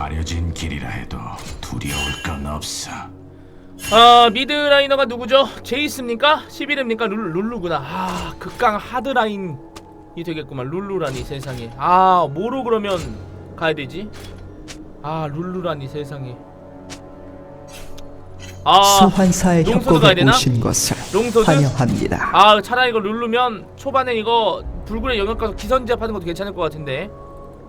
가려진 길이라 해도 두려울 건 없어. 아 미드 라이너가 누구죠? 제이스입니까? 11입니까? 룰, 룰루구나 아 극강 하드라인이 되겠구만 룰루라니 세상에 아 뭐로 그러면 가야 되지? 아 룰루라니 세상에 아 소환사의 가야 협곡에 되나? 오신 것을 롱소드? 환영합니다. 아 차라리 이거 룰루면 초반에 이거 불굴의 영역 가서 기선제압 하는 것도 괜찮을 것 같은데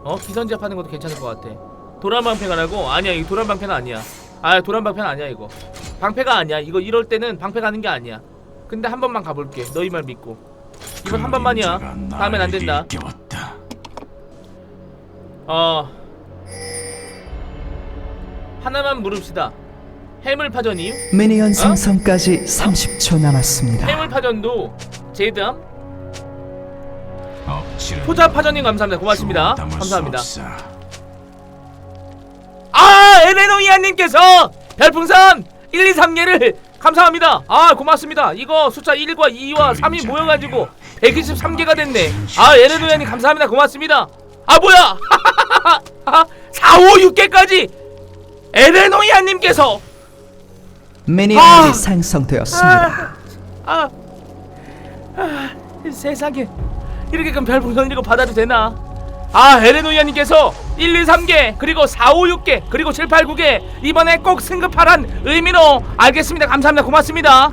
어? 기선제압 하는 것도 괜찮을 것 같아 도란방패가 라고? 아니야 이거 도란방패는 아니야. 아 도란방패는 아니야 이거. 방패가 아니야. 이거 이럴 때는 방패 가는 게 아니야. 근데 한 번만 가볼게. 너희 말 믿고. 이번 한 번만이야. 그림자가 다음엔 안 된다. 어. 하나만 물읍시다. 해물파전 이유? 미니언 생성까지 30초 남았습니다. 해물파전도 제드함? 포자파전님 감사합니다. 고맙습니다. 감사합니다. 없어. 아 에레노이아님께서 별풍선 1, 2, 3개를 감사합니다. 아 고맙습니다. 이거 숫자 1과 2와 3이 모여가지고 123개가 됐네. 아 에레노이아님 감사합니다. 고맙습니다. 아 뭐야? 4, 5, 6개까지 에레노이아님께서 미니언이 아! 생성되었습니다. 아, 아 세상에. 이렇게 큰 별풍선 이거 받아도 되나? 아 에레노이아님께서 1, 2, 3개 그리고 4, 5, 6개 그리고 7, 8, 9개 이번에 꼭 승급하란 의미로 알겠습니다. 감사합니다. 고맙습니다.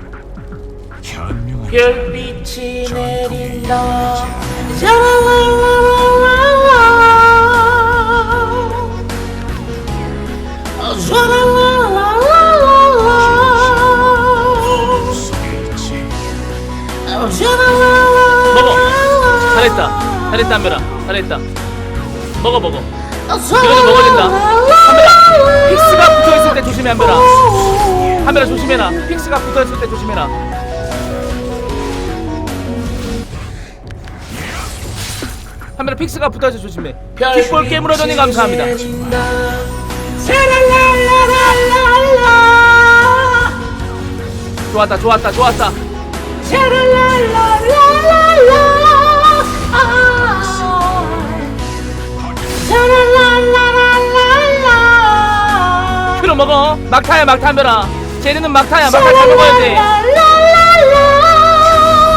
현명한 별빛이 내린다. 속에 있지. 먹어. 잘했다. 잘했다 한별아. 잘했다. 먹어 먹어 이거 좀 먹어야 된다 한별아 픽스가 붙어있을 때 조심해 한별아. 한별아. 조심해라. 픽스가 붙어있을 때 조심해라. 한별아 픽스가 붙어있을 때 조심해. 킥볼 깨물어더니 감사합니다. 좋았다 좋았다 좋았다 큐로 먹어. 막타야 막타 한별아 쟤네는 막타야 막타 잘 먹어야 돼.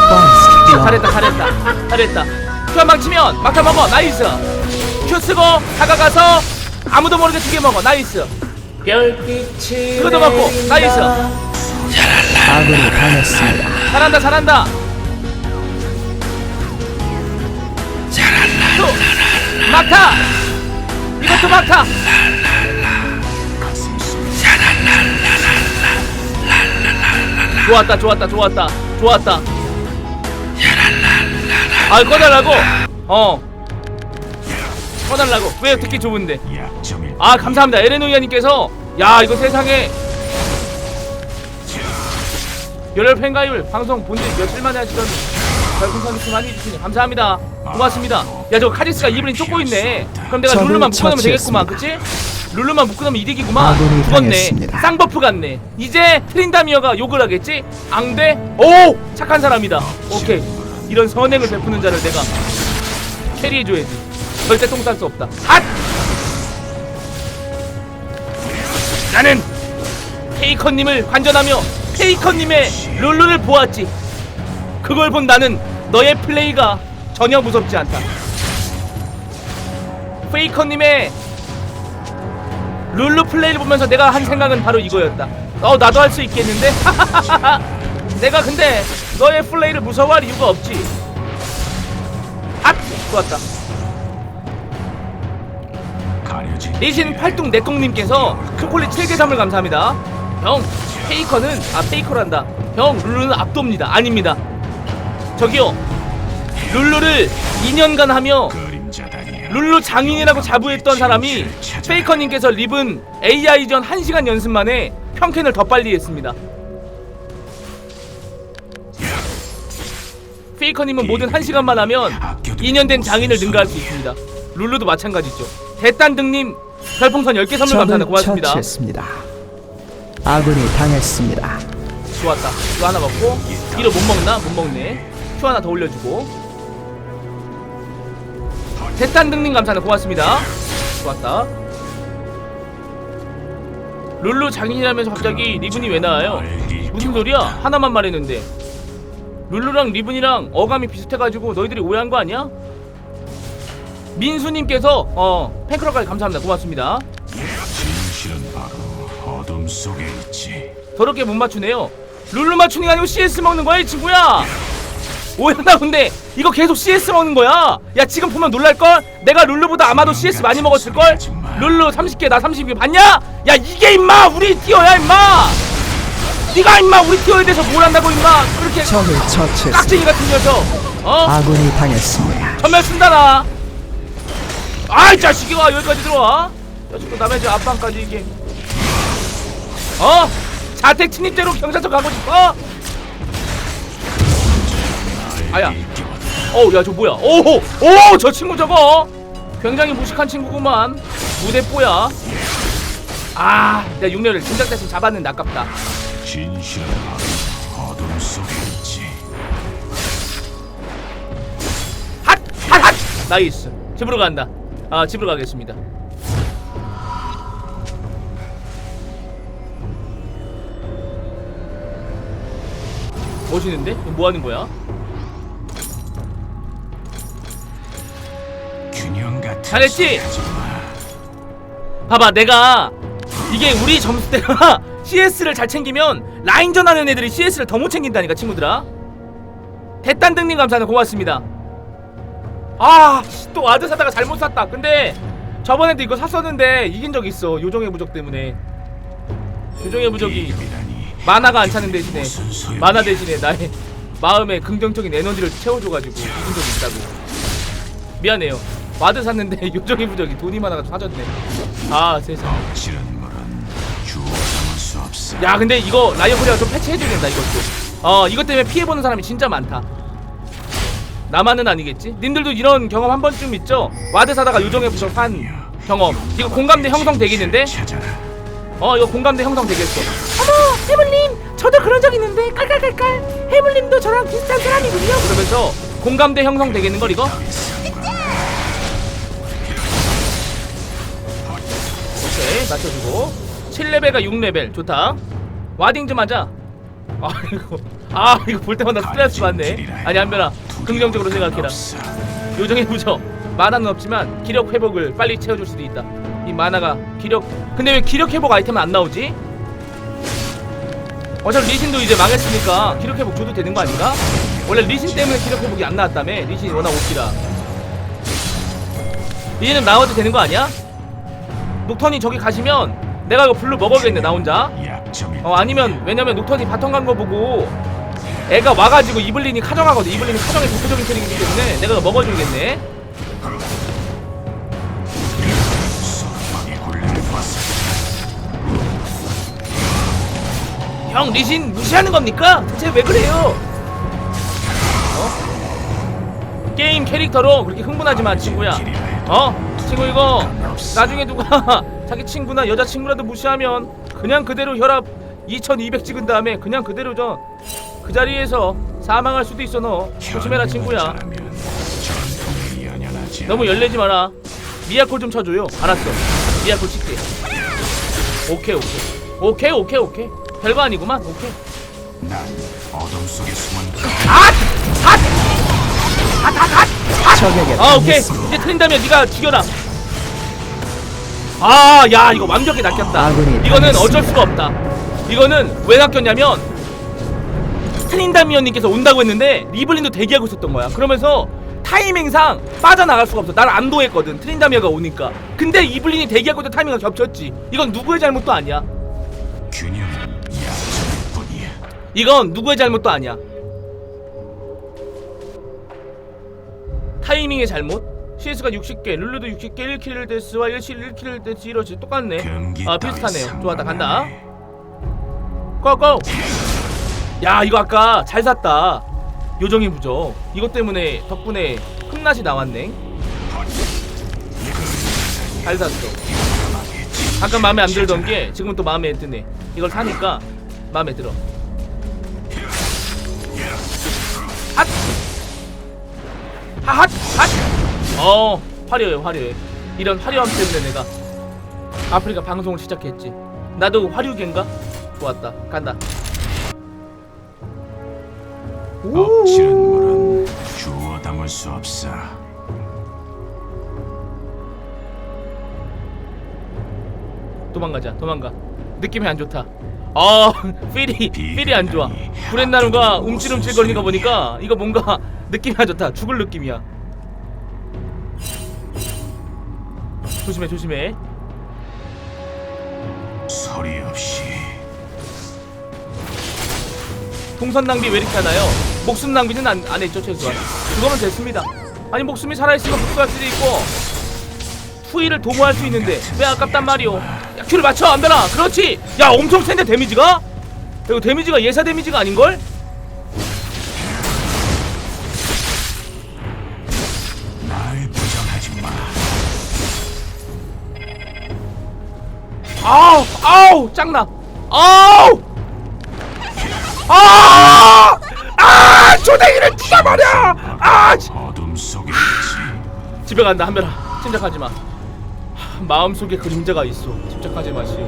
뻔스 잘했다 잘했다 잘했다. 큐한 방 치면 막타 먹어. 나이스. 큐 쓰고 다가가서 아무도 모르게 두 개 먹어. 나이스. 그것도 먹고. 나이스. 아군이 당했습니다. 잘한다 잘한다. 또 막타 이것도 막타 좋았다 좋았다 좋았다 좋았다. 아 꺼달라고? 어. 꺼달라고. 왜 듣기 좋은데? 아 감사합니다. 에레노이아님께서 야 이거 세상에. 열혈 팬가입을 방송 본지 며칠 만에 하시던 별풍선 이렇게 많이 해주시니 감사합니다 고맙습니다 야 저거 카리스가 이분이 쫓고 있네 그럼 내가 적을 룰루만 묶어놓으면 되겠구만. 그치? 룰루만 묶어놓으면 이득이구만 아군이 죽었네 당했습니다. 쌍버프 같네 이제 트린다미어가 욕을 하겠지? 앙대? 오! 착한 사람이다 오케이 이런 선행을 베푸는 자를 내가 캐리해줘야지 절대 똥쌀 수 없다 핫! 나는 페이커님을 관전하며 페이커님의 룰루를 보았지. 그걸 본 나는 너의 플레이가 전혀 무섭지 않다. 페이커님의 룰루 플레이를 보면서 내가 한 생각은 바로 이거였다. 어 나도 할 수 있겠는데? 내가 근데 너의 플레이를 무서워할 이유가 없지. 아 좋았다. 대신 팔뚝 내꽁님께서 초콜릿 7개 선물 감사합니다. 형, 페이커는 아 페이커란다. 형, 룰루는 압도입니다. 아닙니다. 저기요, 룰루를 2년간 하며. 룰루 장인이라고 자부했던 사람이 페이커님께서 립은 AI전 1시간 연습 만에 평캔을 더 빨리 했습니다. 페이커님은 모든 1시간만 하면 2년 된 장인을 능가할 수 있습니다. 룰루도 마찬가지죠. 대딴등님 별풍선 10개 선물 감사합니다. 고맙습니다. 처치했습니다. 아군이 당했습니다. 좋았다. 이거 하나 먹고 이로 못 먹나? 못 먹네. 큐 하나 더 올려주고. 대딴등님 감사합니다. 고맙습니다. 좋았다. 룰루 장인이라면서 갑자기 리븐이 왜 나와요? 무슨 소리야? 하나만 말했는데 룰루랑 리븐이랑 어감이 비슷해가지고 너희들이 오해한 거 아니야? 민수님께서 어 팬클럽까지 감사합니다 고맙습니다 진실은 바로 어둠 속에 있지. 더럽게 못 맞추네요 룰루 맞추는 게 아니고 CS 먹는 거야 이 친구야 오해한다 근데 이거 계속 CS 먹는 거야 야 지금 보면 놀랄걸? 내가 룰루보다 아마도 CS 많이 먹었을걸? 룰루 30개 나 30개 봤냐? 야 이게 임마 우리 티어야 임마 네가 임마 우리 티어에 대해서 뭘 안다고 임마 그렇게 적을 처치했습니다. 깍쟁이 같은 녀석 어? 아군이 당했습니다. 전멸 쓴다 나 아이 자식이가 여기까지 들어와 자식도 남의 집 앞방까지 이게 어? 자택 침입죄로 경찰서 가고 싶어? 아야. 어우 야저 뭐야? 오호 오저 친구 저거. 굉장히 무식한 친구구만. 무대뽀야. 아야 육녀를 진작 대신 잡았는데 아깝다. 진실은 어둠 속에 있지. 핫핫핫! 나이스. 집으로 간다. 아 집으로 가겠습니다. 멋있는데? 뭐 하는 거야? 잘했지? 봐봐 내가 이게 우리 점수대가 CS를 잘 챙기면 라인전 하는 애들이 CS를 더 못 챙긴다니까 친구들아. 대딴등님 감사합니다. 고맙습니다. 아또 아드 사다가 잘못 샀다. 근데 저번에도 이거 샀었는데 이긴 적 있어. 요정의 부적 때문에. 요정의 부적이 만화가 안 차는 대신에. 만화 대신에 나의 마음에 긍정적인 에너지를 채워줘가지고 이긴 적이 있다고. 미안해요 와드 샀는데 요정의 부적이 돈이 많아가지고 사줬네 아 세상 담을 수 없어. 야 근데 이거 라이언 코리아가 좀 패치해줘야 된다 이것도 어 이것 때문에 피해보는 사람이 진짜 많다 나만은 아니겠지? 님들도 이런 경험 한 번쯤 있죠? 와드 사다가 요정의 부적 산 경험 이거 공감대 형성 되겠는데? 어 이거 공감대 형성 되겠어 어머 해물님 저도 그런 적 있는데 깔깔깔깔 해물님도 저랑 비슷한 사람이군요 그러면서 공감대 형성 되겠는 걸 이거? 맞춰주고. 7레벨과 6레벨. 좋다. 와딩 좀 하자. 아 이거 아 이거 볼 때마다 스트레스 받네. 아니 한별아 긍정적으로 생각해라. 요정의 부적. 만화는 없지만 기력 회복을 빨리 채워줄 수도 있다. 이 만화가 기력 근데 왜 기력 회복 아이템은 안 나오지? 어차피 리신도 이제 망했으니까 기력 회복 줘도 되는 거 아닌가? 원래 리신 때문에 기력 회복이 안 나왔다며. 리신이 워낙 오기라. 리신은 나와도 되는 거 아니야? 녹턴이 저기 가시면 내가 이거 블루 먹어야겠네 나 혼자 어 아니면 왜냐면 녹턴이 바텀 간 거 보고 애가 와가지고 이블린이 카정하거든 이블린이 카정의 대표적인 캐릭이기 때문에 내가 이거 봤어. 형 리신 무시하는 겁니까? 대체 왜 그래요? 어? 게임 캐릭터로 그렇게 흥분하지 마 친구야 어? 친구 이거 나중에 누가 자기 친구나 여자친구라도 무시하면 그냥 그대로 혈압 2200 찍은 다음에 그냥 그대로 저 그 자리에서 사망할 수도 있어 너. 조심해라 친구야. 너무 열내지 마라. 미야콜 좀 쳐줘요. 알았어. 미야콜 칠게. 오케이 오케이. 오케이 오케이 오케이. 별거 아니구만. 오케이. 난 어둠 속에 숨은 적에게 아 오케이. 당했습니다. 이제 틀린다면 네가 죽여라 아 야 이거 완벽히 낚였다 이거는. 어쩔 수가 없다 이거는 왜 낚였냐면 트린다미언님께서 온다고 했는데 리블린도 대기하고 있었던 거야 그러면서 타이밍상 빠져나갈 수가 없어 날 안도했거든 트린다미어가 오니까 근데 이블린이 대기하고 있던 타이밍과 겹쳤지 이건 누구의 잘못도 아니야 뿐이야. 이건 누구의 잘못도 아니야. 타이밍의 잘못? CS가 60개, 룰루도 60개, 1킬 데스와 1킬 1킬 데스 이러지 똑같네. 아 비슷하네요. 좋았다 간다. 고고. 야 이거 아까 잘 샀다. 요정의 부적. 이것 때문에 덕분에 흠낫이 나왔네. 잘 샀어. 잠깐 마음에 안 들던 게 지금 또 마음에 드네. 이걸 사니까 마음에 들어. 핫! 핫! 핫! 어 화려해 화려해. 이런 화려함 때문에 내가 아프리카 방송을 시작했지. 나도 화류계인가? 좋았다. 간다. 엎치는 물은 주워 담을 수 없어. 도망가자 도망가. 느낌이 안 좋다. 아 필이 필이 안 좋아. 구렛나루가 움찔움찔 거리는 거 보니까 이거 뭔가 느낌이 안 좋다. 죽을 느낌이야 조심해 조심해. 소리 없이. 동선 낭비 왜 이렇게 하나요? 목숨 낭비는 안, 안 했죠 최소한. 그거면 됐습니다. 아니 목숨이 살아있으면 복수할 수도 있고. 후위를 도모할 수 있는데 왜 아깝단 말이오? 야 큐를 맞춰 안배라 그렇지! 야 엄청 센데 데미지가? 이거 데미지가 예사 데미지가 아닌걸? 아우 아우 짱나 아우 아! 아! 조댕이를 튀어버려! 아! 지- 어둠 속에. 집에 간다 한별아 침착하지 마 마음속에 그림자가 있어 침착하지 마시오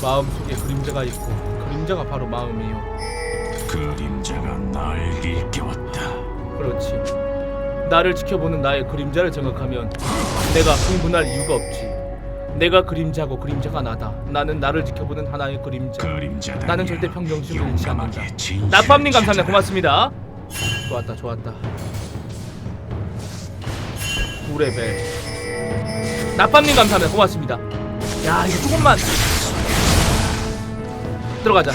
마음속에 그림자가 있고 그림자가 바로 마음이요 그림자가 날 일깨웠다. 그렇지 나를 지켜보는 나의 그림자를 생각하면 내가 흥분할 이유가 없지 내가 그림자고 그림자가 나다. 나는 나를 지켜보는 하나의 그림자. 그림자다. 나는 절대 평정심을 잃지 않는다. 나밤님 감사합니다. 고맙습니다. 좋았다 좋았다. 9레벨 나밤님 감사합니다. 고맙습니다. 야 이거 조금만. 들어가자.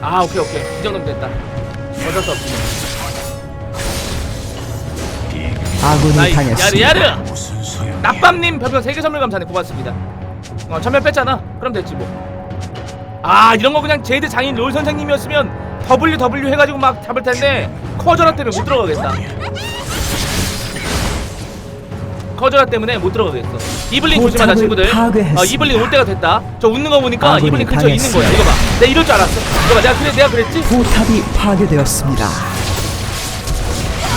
아 오케이 오케이. 이 정도면 됐다. 어쩔 수 없지 아군이 당했습니다. 야르 야르. 무슨 소용? 나밤님 별풍선 3개 선물 감사합니다. 고맙습니다. 어 전면 뺐잖아. 그럼 됐지 뭐 아 이런 거 그냥 제드 장인 롤 선생님이었으면 W W 해가지고 막 잡을 텐데 커져라 때문에 못 들어가겠다. 커져라 때문에 못 들어가겠어. 이블린 조심하자 친구들. 파괴했습니다. 어 이블린 올 때가 됐다. 저 웃는 거 보니까 아군이 이블린 근처에 있는 거야. 이거 봐. 내가 이럴 줄 알았어. 이거 봐. 내가 그래 내가 그랬지? 포탑이 파괴되었습니다.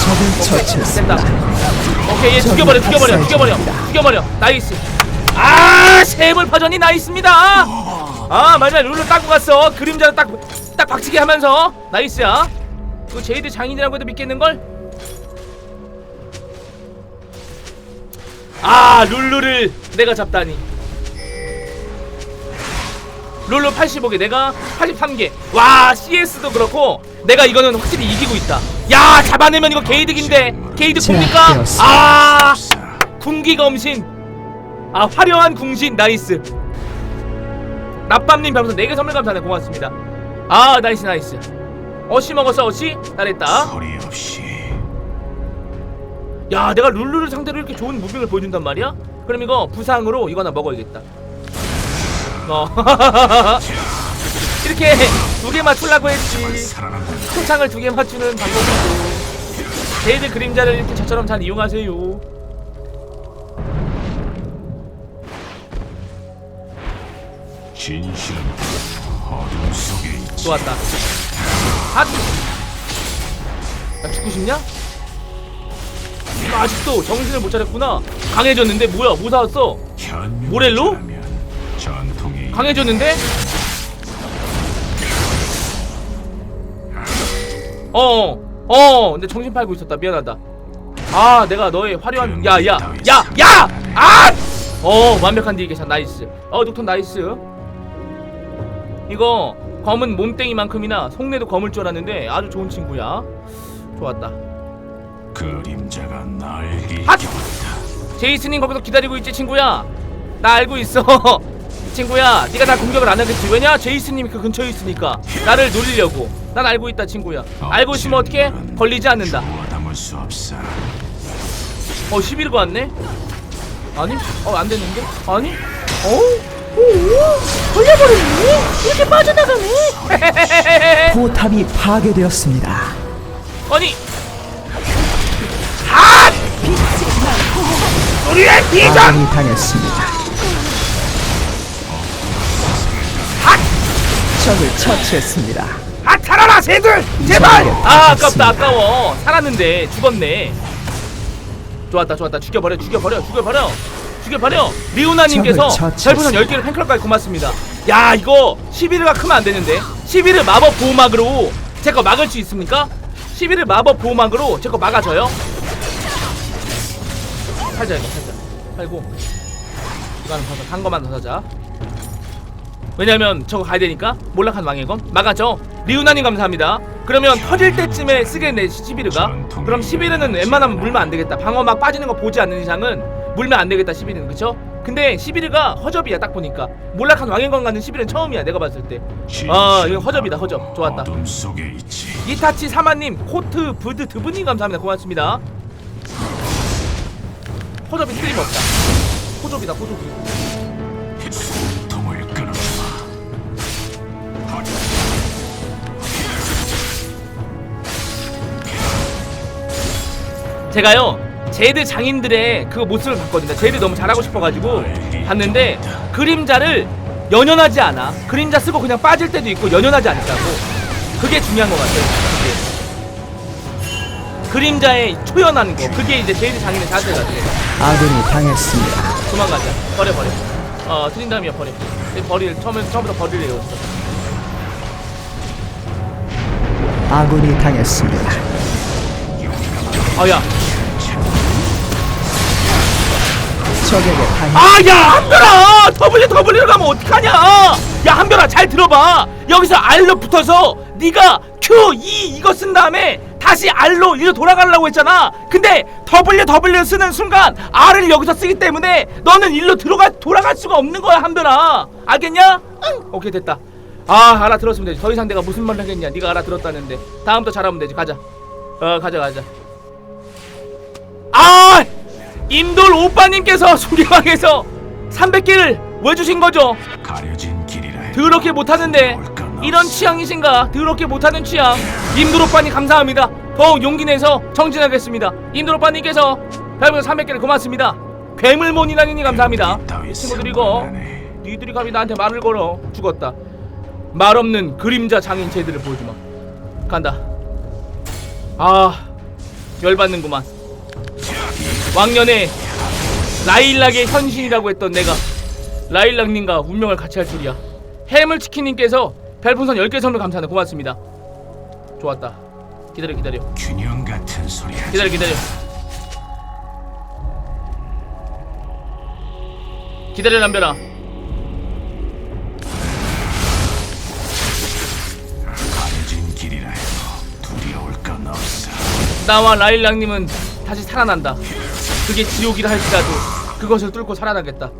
적을 처치했습니다. 됐다. 오케이 얘 죽여버려 죽여버려 죽여버려. 죽여버려 나이스 아 세물파전이 나이스입니다 아 마지막에 룰루 따고 갔어 그림자를 딱, 딱 박치기 하면서 나이스야 그 제이드 장인이라고 해도 믿겠는 걸? 아 룰루를 내가 잡다니 룰루 85개 내가 83개. 와 CS도 그렇고 내가 이거는 확실히 이기고 있다. 야 잡아내면 이거 게이득인데. 게이득? 제압되었습니다. 아 없어. 군기 검신. 아 화려한 궁신 나이스. 나밤님 별풍선 4개 선물 감사합니다. 고맙습니다. 아 나이스 나이스. 어시 먹었어 어시? 잘했다. 소리 없이. 야 내가 룰루를 상대로 이렇게 좋은 무빙을 보여준단 말이야? 그럼 이거 부상으로 이거 하나 먹어야겠다 어 이렇게 두 개 맞추려고 했지 초창을 두 개 맞추는 방법이고 제이드 그림자를 이렇게 저처럼 잘 이용하세요 진실은 어둠 속에 있지. 좋았다 아! 야 죽고 싶냐? 너 아직도 정신을 못 차렸구나 강해졌는데 뭐야 뭐 사왔어? 모렐로? 강해졌는데? 어어 어 근데 정신 팔고 있었다. 미안하다. 아 내가 너의 화려한 야야야야! 아! 어 완벽한 디게션 나이스. 어 녹턴 나이스. 이거 검은 몸땡이만큼이나 속내도 검을 줄 알았는데 아주 좋은 친구야. 좋았다. 그림자가 날 핫! 일깨웠다. 제이슨님 거기서 기다리고 있지 친구야. 나 알고 있어 친구야. 네가 날 공격을 안 하겠지. 왜냐? 제이슨님이 그 근처에 있으니까. 나를 노리려고. 난 알고 있다 친구야. 알고 있으면 어떻게 걸리지 않는다. 담을 수 없어. 어 11거 왔네? 아니? 어 안 됐는데? 아니? 어? 오, 걸려버렸네? 이렇게 빠져나가네? 포탑이 파괴되었습니다. 아니! 아 아군이 당했습니다. 적을 처치했습니다. 아 살아라 새들! 제발! 아 아깝다. 아까워. 살았는데 죽었네. 좋았다 좋았다. 죽여버려 죽여버려 죽여버려. 죽여버려. 리우나님께서 적을 처치했습니다. 별풍선 10개를 팬클럽까지 고맙습니다. 야 이거 11가 크면 안되는데? 11을 마법 보호막으로 제 거 막을 수 있습니까? 11을 마법 보호막으로 제 거 막아줘요? 살자 이거 살자. 살고. 이거 하나 더 사, 한 거만 더 사자 왜냐면 저거 가야 되니까 몰락한 왕의 검? 막아줘. 리우나님 감사합니다. 그러면 터질 때쯤에 쓰겠네 시비르가? 그럼 시비르는 웬만하면 물면 안 되겠다. 방어 막 빠지는 거 보지 않는 이상은 물면 안 되겠다 시비르는. 그쵸? 근데 시비르가 허접이야 딱 보니까. 몰락한 왕의 검 같은 시비르는 처음이야 내가 봤을 때아 이거 허접이다 허접. 좋았다. 이타치 사마님 코트 부드 드브님 감사합니다. 고맙습니다. 허접이 틀림없다. 호접이다 호접이 제가요 제드 장인들의 그 모습을 봤거든요. 제드 너무 잘하고 싶어가지고 봤는데 그림자를 연연하지 않아. 그림자 쓰고 그냥 빠질 때도 있고 연연하지 않다고. 그게 중요한 것 같아요. 그게. 그림자의 초연한 거. 그게 이제 제드 장인의 자세 같아. 아군이 당했습니다. 도망가자. 버려 버려. 어 트린다미야 버려. 이 버릴 처음에 처음부터 버리래요. 아군이 당했습니다. 아야. 적에게 당 아, 야, 한별아! W, W로 가면 어떡하냐! 야, 한별아, 잘 들어봐! 여기서 R로 붙어서 네가 Q, E 이거 쓴 다음에 다시 R로 이리로 돌아가려고 했잖아! 근데 W, W 쓰는 순간 R을 여기서 쓰기 때문에 너는 일로 들어가, 돌아갈 수가 없는 거야, 한별아! 알겠냐? 응! 오케이, 됐다. 아, 알아들었으면 되지. 더 이상 내가 무슨 말을 하겠냐. 네가 알아들었다는데. 다음부터 잘하면 되지. 가자. 어, 가자, 가자. 아! 임돌 오빠님께서 소개방에서 300개를 왜 주신 거죠? 가려진 길이라. 더럽게 못하는데 이런. 취향이신가? 더럽게 못하는 취향 임돌 오빠님 감사합니다 더욱 용기 내서 정진하겠습니다 임돌 오빠님께서 별풍선 300개를 고맙습니다 괴물몬이라니 감사합니다 친구들 이거. 니들이 감히 나한테 말을 걸어 죽었다 말 없는 그림자 장인 쟤들을 보여주마 간다 아 열받는구만 왕년에 라일락의 현신이라고 했던 내가 라일락님과 운명을 같이 할 줄이야. 해물치킨님께서 별풍선 10개 선물 감사합니다. 고맙습니다. 좋았다. 기다려 기다려. 균형 같은 소리 하지. 기다려 기다려. 기다려 남별아. 가려진 길이라 해도 두려울 건 없어. 나와 라일락님은 다시 살아난다 그게 지옥이라 할지라도 그것을 뚫고 살아나겠다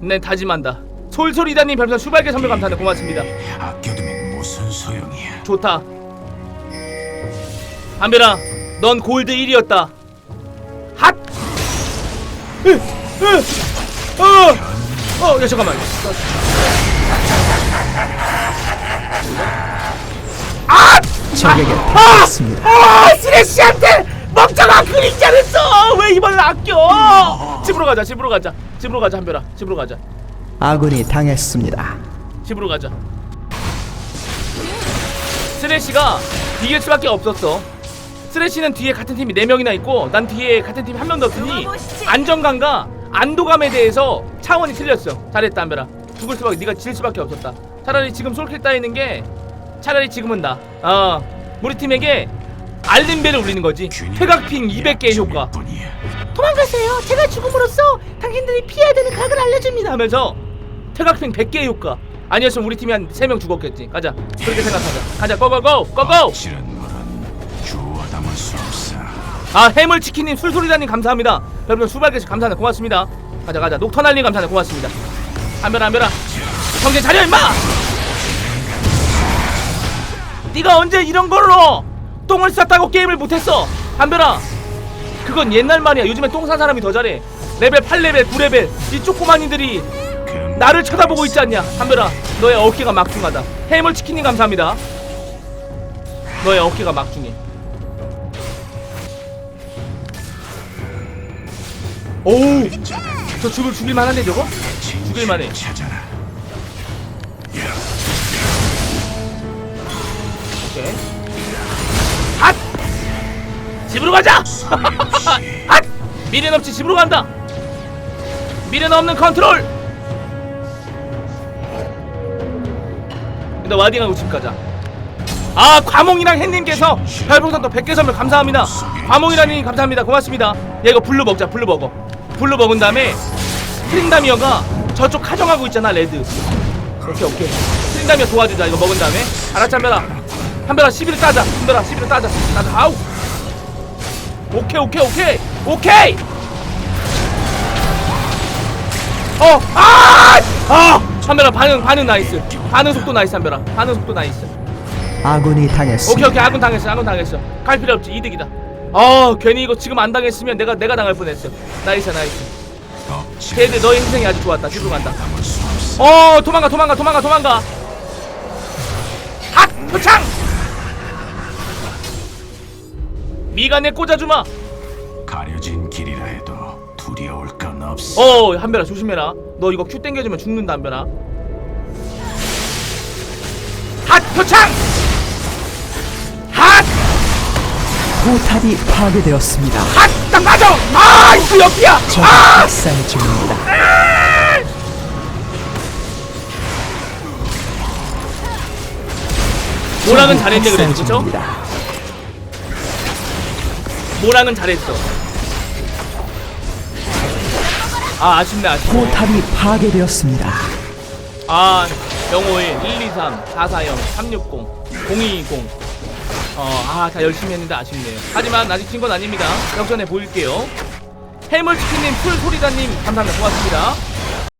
내 다짐한다 솔솔이다님 별풍선 수백개 선물 감사합니다 고맙습니다 아껴두면 무슨 소용이야. 좋다 한별아 넌 골드 1이었다 핫! 으! 으! 어! 어! 야 잠깐만 적에게 당했습니다. 아! 쓰레쉬한테 멍청한 그림자를 써! 왜 이번엔 아껴! 집으로 가자 집으로 가자. 집으로 가자 한별아. 집으로 가자. 아군이 당했습니다. 집으로 가자. 쓰레쉬가 이길 수밖에 없었어. 쓰레쉬는 뒤에 같은 팀이 4명이나 있고 난 뒤에 같은 팀이 한 명도 없으니 안정감과 안도감에 대해서 차원이 틀렸어. 잘했다 한별아. 죽을 수밖에 네가 질 수밖에 없었다. 차라리 지금 솔킬 따이는 게 차라리 지금은 나어 우리 팀에게 알림벨을 울리는 거지 퇴각핑 200개의 효과. 도망가세요. 제가 죽음으로써 당신들이 피해야 되는 각을 알려줍니다. 하면서 태각핑 100개의 효과. 아니었으면 우리 팀이 한 3명 죽었겠지. 가자. 그렇게 생각하자. 가자. 고고고. 고고. 실은 물은 주워 담을 수 없어. 아 해물치킨님 술소리다님 감사합니다. 여러분 수백개씩 감사합니다. 고맙습니다. 가자 가자. 녹터날님 감사합니다. 고맙습니다. 한별아 한별아. 정신 차려 임마. 네가 언제 이런 걸로 똥을 쌌다고 게임을 못했어. 한별아. 그건 옛날 말이야. 요즘에 똥 싼 사람이 더 잘해. 레벨 8레벨 9레벨 이 쪼꼬마니들이 나를 쳐다보고 있지 않냐 한별아 너의 어깨가 막중하다 해물치킨님 감사합니다 너의 어깨가 막중해 오우 저 죽을 죽일 만한데 저거? 죽일 만해 찾아라. 오케이 핫! 집으로 가자! 미련 없이 집으로 간다! 미련 없는 컨트롤! 근데 와딩하고 집 가자. 아 과몽이랑 햇님께서 별풍선 또 100개 선물 감사합니다. 과몽이랑님 감사합니다. 고맙습니다. 야 이거 블루 먹자 블루 먹어. 블루 먹은 다음에 트린다미어가 저쪽 카정하고 있잖아 레드. 오케이 오케이. 트린다미어 도와주자 이거 먹은 다음에. 알았지 한별아? 한별아 11을 따자. 한별아 11을 따자 따자. 아우 오케이 오케이 오케이. 오케이! 어! 아! 아! 한별아 반응 반응 나이스. 반응 속도 나이스 한별아. 반응 속도 나이스. 아군이 오케이 당했습니다. 오케이 아군 당했어 아군 당했어. 갈 필요 없지. 이득이다. 어 괜히 이거 지금 안 당했으면 내가 내가 당할 뻔했어. 나이스 나이스. 걔들 너의 인생이 아주 좋았다. 없어. 어 도망가 도망가 도망가 도망가. 핫! 표창 미간에 꽂아주마 가려진 길이라 해도 두려울 건 없어. 어 한별아 조심해라 너 이거 큐 땡겨주면 죽는다 한별아 핫 표창 핫 포탑이 파괴되었습니다. 핫딱 빠져 아 이거 옆이야 적이 아 학살 중입니다. 모랑은 적이 잘했네 그래도 학살 그쵸? 중입니다. 모랑은 잘했어. 아 아쉽네 아쉽네. 포탑이 파괴되었습니다. 아 051 123 440 360 0220 어 아 다 열심히 했는데 아쉽네요. 하지만 아직 진 건 아닙니다. 역전해 보일게요. 해물치킨님 풀소리다님 감사합니다. 고맙습니다